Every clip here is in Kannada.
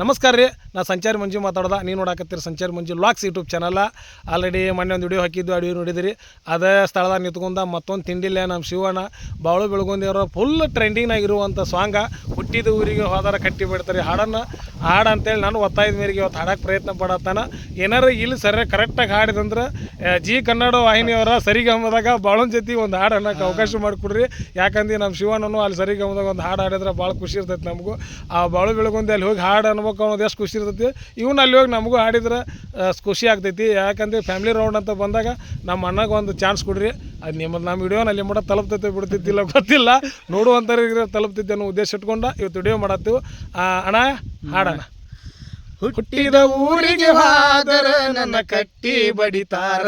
ನಮಸ್ಕಾರ ರೀ. ನಾ ಸಂಚಾರಿ ಮಂಜು ಮಾತಾಡ್ದ. ನೀವು ನೋಡಾಕತ್ತೀರಿ Sanchari Manju LOX YouTube channel. Already ಮೊನ್ನೆ ಒಂದು ವಿಡಿಯೋ ಹಾಕಿದ್ದು ಅಡಿಯೋ ನೋಡಿದಿರಿ. ಅದೇ ಸ್ಥಳದಾಗ ನಿಂತ್ಕೊಂಡ ಮತ್ತೊಂದು ತಿಂಡಿಲ್ಲ ನಮ್ಮ ಶಿವಣ್ಣ, ಬಾಳು ಬೆಳ್ಕೊಂಡಿರೋ ಫುಲ್ ಟ್ರೆಂಡಿಂಗ್ನಾಗಿರುವಂಥ ಸಾಂಗ ಹುಟ್ಟಿದ ಊರಿಗೆ ಹೋದಾರ ಕಟ್ಟಿ ಬಿಡ್ತಾರೆ. ಹಾಡನ್ನು ಹಾಡು ಅಂತೇಳಿ ನಾನು ಒತ್ತಾಯದ ಮೇರೆಗೆ ಇವತ್ತು ಹಾಡಕ್ಕೆ ಪ್ರಯತ್ನ ಪಡತ್ತಾನ. ಏನಾರು ಇಲ್ಲಿ ಸರಿಯಾಗಿ ಕರೆಕ್ಟಾಗಿ ಹಾಡಿದಂದ್ರೆ ಜಿ ಕನ್ನಡ ವಾಹಿನಿಯವರ ಸರಿಗಮದಾಗ ಬಾಳೊಂದು ಜೊತೆ ಒಂದು ಹಾಡು ಅನ್ನೋಕೆ ಅವಕಾಶ ಮಾಡಿಕೊಡ್ರಿ. ಯಾಕಂದ್ರೆ ನಮ್ಮ ಶಿವಣ್ಣನು ಅಲ್ಲಿ ಸರಿಗಮದಾಗ ಒಂದು ಹಾಡು ಹಾಡಿದ್ರೆ ಭಾಳ ಖುಷಿ ಇರ್ತೈತೆ ನಮಗೂ. ಆ ಬಾಳು ಬೆಳಗೊಂದು ಅಲ್ಲಿ ಹೋಗಿ ಹಾಡು ಅನ್ಬೇಕು ಅನ್ನೋದು ಎಷ್ಟು ಖುಷಿ ಇರ್ತೈತಿ. ಇವನ್ನ ಅಲ್ಲಿ ಹೋಗಿ ನಮಗೂ ಹಾಡಿದ್ರೆ ಖುಷಿ ಆಗ್ತೈತಿ. ಯಾಕಂದ್ರೆ ಫ್ಯಾಮಿಲಿ ರೌಂಡ್ ಅಂತ ಬಂದಾಗ ನಮ್ಮ ಅಣ್ಣಗೆ ಒಂದು ಚಾನ್ಸ್ ಕೊಡ್ರಿ. ಅದು ನಿಮ್ಮ ನಮ್ಮ ವಿಡಿಯೋನ ಅಲ್ಲಿ ಮಟ್ಟ ತಲುಪ್ತೈತೆ ಬಿಡ್ತೈತಿಲ್ಲ ಗೊತ್ತಿಲ್ಲ. ನೋಡುವಂಥವ್ರಿಗೆ ತಲುಪ್ತೈತಿ ಅನ್ನೋ ಉದ್ದೇಶ ಇಟ್ಕೊಂಡು ಇವತ್ತು ವಿಡಿಯೋ ಮಾಡತ್ತೀವಿ. ಅಣ್ಣ. ಹಾಡಣ್ಣ ಹುಟ್ಟಿದ ಊರಿಗೆ ಹಾದರ, ನನ್ನ ಕಟ್ಟಿ ಬಡಿತಾರ.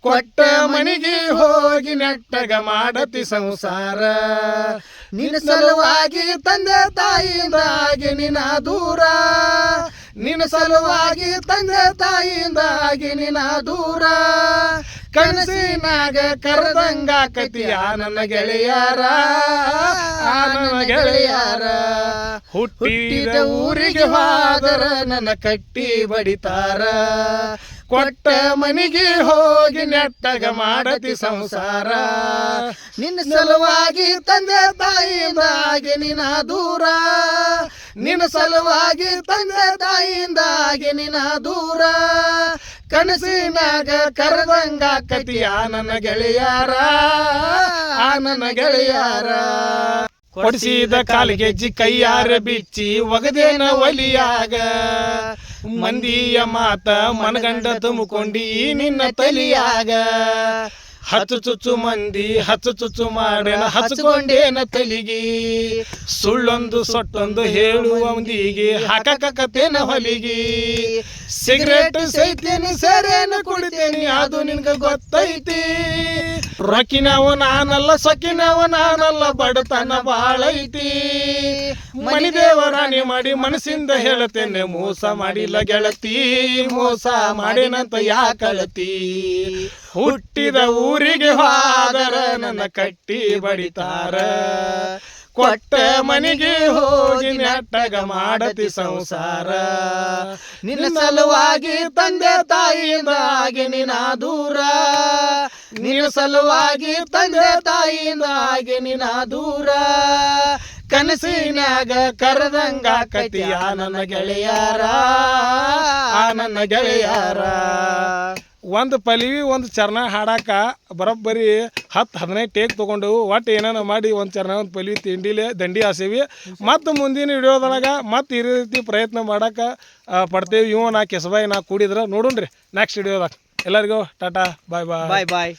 ಕೊಟ್ಟ ಮನೆಗೆ ಹೋಗಿ ನೆಟ್ಟಗ ಮಾಡತಿ ಸಂಸಾರ. ನಿನ್ನ ಸಲುವಾಗಿ ತಂದೆ ತಾಯಿಯಿಂದಾಗಿ ನಿನ್ನ ದೂರ. ನಿನ್ನ ಸಲುವಾಗಿ ತಂದೆ ತಾಯಿಯಿಂದಾಗಿ ನಿನ್ನ ದೂರ. ಕನಸಿನಾಗ ಕರೆದಂಗ ಕತಿಯ ನನ್ನ ಗೆಳೆಯಾರ, ಆ ನನ್ನ ಗೆಳೆಯಾರ. ಹುಟ್ಟಿದ ಊರಿಗೆ ಹೋದರ ನನ್ನ ಕಟ್ಟಿ ಬಡಿತಾರ. ಕೊಟ್ಟ ಮನಿಗೆ ಹೋಗಿ ನೆಟ್ಟಗ ಮಾಡತಿ ಸಂಸಾರ. ನಿನ್ನ ಸಲುವಾಗಿ ತಂದೆ ತಾಯಿಯಿಂದಾಗಿ ನಿನ್ನ ದೂರ. ನಿನ್ನ ಸಲುವಾಗಿ ತಂದೆ ತಾಯಿಯಿಂದಾಗಿ ನಿನ್ನ ದೂರ. ಕನಸಿನಾಗ ಕರೆದಂಗ ಕತಿಯ ನನ್ನ ಗೆಳೆಯಾರ ಆ ನನ್ನ ಗೆಳೆಯಾರ. ಕೊಡಿಸಿದ ಕಾಲಿಗೆಜ್ಜಿ ಕೈಯಾರ ಬಿಚ್ಚಿ ಒಗದೇನ ಒಲಿಯಾಗ. ಮಂದಿಯ ಮಾತ ಮನಗಂಡ ತುಂಬಿಕೊಂಡಿ ನಿನ್ನ ತಲಿಯಾಗ. ಹಚ್ಚು ಚುಚ್ಚು ಮಂದಿ ಹಚ್ಚು ಚುಚ್ಚು ಮಾಡೇನ ಹಚ್ಕೊಂಡೇನ ತಲಿಗಿ. ಸುಳ್ಳೊಂದು ಸೊಟ್ಟೊಂದು ಹೇಳುವ ಮಂದಿಗೆ ಹಾಕಕತ್ತೇನ ಹೊಲಿಗಿ. ಸಿಗರೇಟ್ ಸೈತೇನಿ ಸರೇನ ಕುಡಿತೇನಿ, ಅದು ನಿನ್ಗ ಗೊತ್ತೈತಿ. ರೊಕ್ಕಿನವ ನಾನಲ್ಲ, ಸೊಕ್ಕಿನವ ನಾನಲ್ಲ, ಬಡತನ ಬಾಳೈತಿ. ಮನಿ ದೇವರಾಣಿ ಮಾಡಿ ಮನಸ್ಸಿಂದ ಹೇಳತೇನೆ, ಮೋಸ ಮಾಡಿಲ್ಲ ಗೆಳತಿ, ಮೋಸ ಮಾಡಿನಂತ ಯಾಕಳತಿ. ಹುಟ್ಟಿದ ಊರಿಗೆ ಹೋದರ ನನ್ನ ಕಟ್ಟಿ ಬಡಿತಾರ. ಕೊಟ್ಟ ಮನೆಗೆ ಹೋಗಿ ನೆಟ್ಟಗ ಮಾಡತಿ ಸಂಸಾರ. ನಿನ್ನ ಸಲುವಾಗಿ ತಂದೆ ತಾಯಿಯಿಂದಾಗಿ ನಿನ್ನ ದೂರ. ನಿನ್ನ ಸಲುವಾಗಿ ತಂದೆ ತಾಯಿಯಿಂದಾಗಿ ನಿನ್ನ ದೂರ. ಕನಸಿನಾಗ ಕರೆದಂಗ ಕತಿಯ ನನ್ನ ಗೆಳೆಯಾರ. ಆ ನನ್ನ ಗೆಳೆಯರ. ಒಂದು ಪಲಿವಿ, ಒಂದು ಚರಣ ಹಾಡಾಕ ಬರೋಬ್ಬರಿ ಹತ್ತು, ಹದಿನೈದು ಟೇಕ್ ತೊಗೊಂಡು ಒಟ್ಟು ಏನೇನೋ ಮಾಡಿ ಒಂದು ಚರಣ ಒಂದು ಪಲಿವಿ ತಿಂಡಿಲೆ ದಂಡಿ ಹಾಸೇವಿ. ಮತ್ತು ಮುಂದಿನ ವಿಡಿಯೋದೊಳಗೆ ಮತ್ತು ಈ ರೀತಿ ಪ್ರಯತ್ನ ಮಾಡಕ್ಕೆ ಪಡ್ತೇವೆ. ಇವ ನಾ ಕೆಸಬಾಯಿ ನಾ ಕೂಡಿದ್ರೆ ನೋಡೋಣ್ರಿ ನೆಕ್ಸ್ಟ್ ವಿಡಿಯೋದಾಗ. ಎಲ್ಲರಿಗೂ ಟಾಟಾ ಬಾಯ್ ಬಾಯ್ ಬಾಯ್ ಬಾಯ್